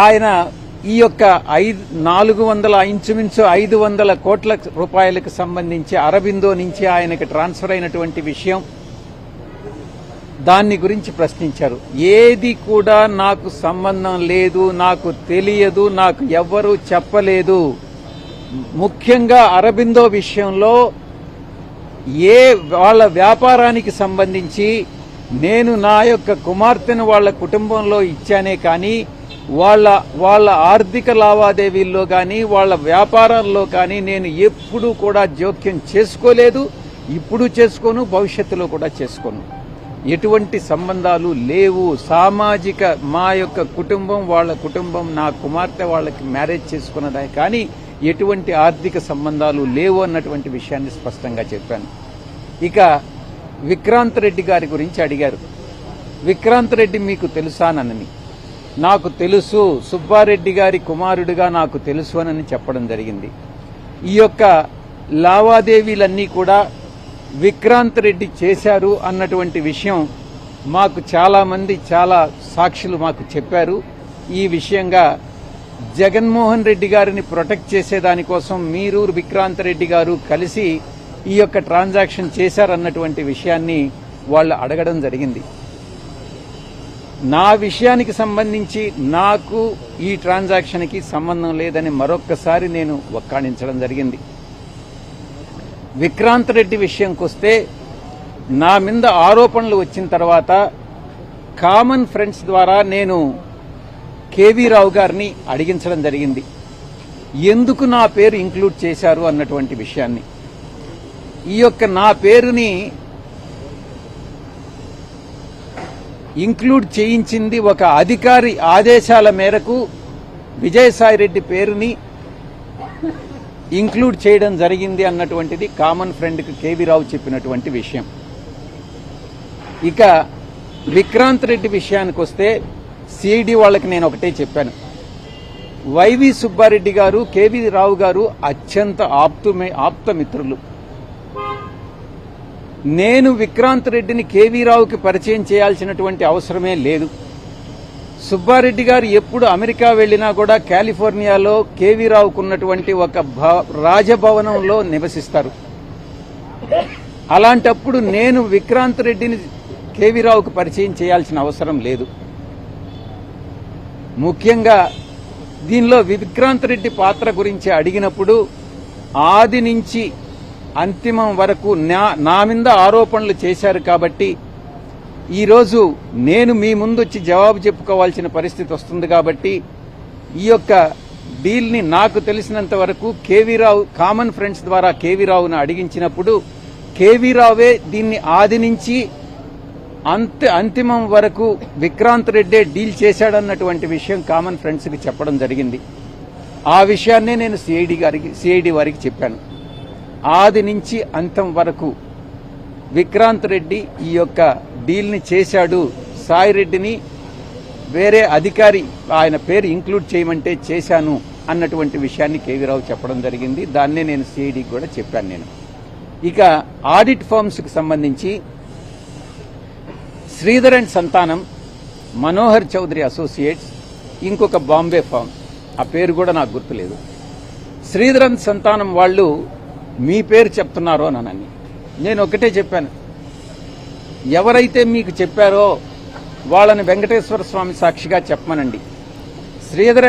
ఆయన ఈ యొక్క ఐదు నాలుగు వందల ఇంచుమించు ఐదు వందల కోట్ల రూపాయలకు సంబంధించి అరబిందో నుంచి ఆయనకు ట్రాన్స్ఫర్ అయినటువంటి విషయం దాన్ని గురించి ప్రశ్నించారు. ఏది కూడా నాకు సంబంధం లేదు నాకు తెలియదు నాకు ఎవ్వరూ చెప్పలేదు. ముఖ్యంగా అరబిందో విషయంలో ఏ వాళ్ళ వ్యాపారానికి సంబంధించి నేను నా యొక్క కుమార్తెను వాళ్ళ కుటుంబంలో ఇచ్చానే కానీ వాళ్ళ వాళ్ళ ఆర్థిక లావాదేవీల్లో కానీ వాళ్ళ వ్యాపారంలో కానీ నేను ఎప్పుడూ కూడా జోక్యం చేసుకోలేదు ఇప్పుడు చేసుకోను భవిష్యత్తులో కూడా చేసుకోను. ఎటువంటి సంబంధాలు లేవు. సామాజిక మా యొక్క కుటుంబం వాళ్ళ కుటుంబం నా కుమార్తె వాళ్ళకి మ్యారేజ్ చేసుకున్నదే కానీ ఎటువంటి ఆర్థిక సంబంధాలు లేవు అన్నటువంటి విషయాన్ని స్పష్టంగా చెప్పాను. ఇక విక్రాంత్ రెడ్డి గారి గురించి అడిగారు. విక్రాంత్ రెడ్డి మీకు తెలుసానని. నాకు తెలుసు సుబ్బారెడ్డి గారి కుమారుడిగా నాకు తెలుసు అని చెప్పడం జరిగింది. ఈ యొక్క లావాదేవీలన్నీ కూడా విక్రాంత్ రెడ్డి చేశారు అన్నటువంటి విషయం మాకు చాలామంది చాలా సాక్షులు మాకు చెప్పారు. ఈ విషయంగా జగన్మోహన్ రెడ్డి గారిని ప్రొటెక్ట్ చేసేదానికోసం మీరు విక్రాంత్ రెడ్డి గారు కలిసి ఈ యొక్క ట్రాన్సాక్షన్ చేశారన్నటువంటి విషయాన్ని వాళ్ళు అడగడం జరిగింది. నా విషయానికి సంబంధించి నాకు ఈ ట్రాన్సాక్షన్కి సంబంధం లేదని మరొక్కసారి నేను వక్కాణించడం జరిగింది. విక్రాంత్ రెడ్డి విషయంకి వస్తే నా మీద ఆరోపణలు వచ్చిన తర్వాత కామన్ ఫ్రెండ్స్ ద్వారా నేను కేవీ రావు గారిని అడిగించడం జరిగింది. ఎందుకు నా పేరు ఇంక్లూడ్ చేశారు అన్నటువంటి విషయాన్ని. ఈ యొక్క నా పేరుని ఇంక్లూడ్ చేయించింది ఒక అధికారి ఆదేశాల మేరకు విజయసాయిరెడ్డి పేరుని ఇంక్లూడ్ చేయడం జరిగింది అన్నటువంటిది కామన్ ఫ్రెండ్కి కేవీ రావు చెప్పినటువంటి విషయం. ఇక విక్రాంత్ రెడ్డి విషయానికి వస్తే సిఐడి వాళ్ళకి నేను ఒకటే చెప్పాను. వైవి సుబ్బారెడ్డి గారు కేవీ రావు గారు అత్యంత ఆప్తుమే ఆప్త మిత్రులు నేను విక్రాంత్ రెడ్డిని కేవీ రావుకి పరిచయం చేయాల్సినటువంటి అవసరమే లేదు. సుబ్బారెడ్డి గారు ఎప్పుడు అమెరికా వెళ్ళినా కూడా కాలిఫోర్నియాలో కేవీ ఉన్నటువంటి ఒక భ- రాజభవనంలో నివసిస్తారు. అలాంటప్పుడు నేను విక్రాంత్ రెడ్డిని కేవీరావుకు పరిచయం చేయాల్సిన అవసరం లేదు. ముఖ్యంగా దీనిలో విక్రాంత్ రెడ్డి పాత్ర గురించి అడిగినప్పుడు ఆది నుంచి అంతిమం వరకు నా నా మీద ఆరోపణలు చేశారు కాబట్టి ఈరోజు నేను మీ ముందు వచ్చి జవాబు చెప్పుకోవాల్సిన పరిస్థితి వస్తుంది కాబట్టి ఈ యొక్క డీల్ని నాకు తెలిసినంత వరకు కేవీ రావు కామన్ ఫ్రెండ్స్ ద్వారా కేవీ రావును అడిగించినప్పుడు కేవీ రావే దీన్ని ఆది నుంచి అంత అంతిమం వరకు విక్రాంత్ రెడ్డే డీల్ చేశాడన్నటువంటి విషయం కామన్ ఫ్రెండ్స్కి చెప్పడం జరిగింది. ఆ విషయాన్నే నేను సిఐడి గారికి సిఐడి వారికి చెప్పాను. ఆది నుంచి అంతం వరకు విక్రాంత్ రెడ్డి ఈ యొక్క డీల్ని చేశాడు. సాయి రెడ్డిని వేరే అధికారి ఆయన పేరు ఇంక్లూడ్ చేయమంటే చేశాను అన్నటువంటి విషయాన్ని కేవీరావు చెప్పడం జరిగింది. దాన్నే నేను సిఐడికి కూడా చెప్పాను నేను. ఇక ఆడిట్ ఫర్మ్స్కి సంబంధించి శ్రీధర్ అండ్ సంతానం మనోహర్ చౌదరి అసోసియేట్స్ ఇంకొక బాంబే ఫామ్. ఆ పేరు కూడా నాకు గుర్తులేదు. శ్రీధర్ అండ్ సంతానం వాళ్ళు మీ పేరు చెప్తున్నారో అని నేను ఒకటే చెప్పాను. ఎవరైతే మీకు చెప్పారో వాళ్ళని వెంకటేశ్వర స్వామి సాక్షిగా చెప్పమనండి. శ్రీధర్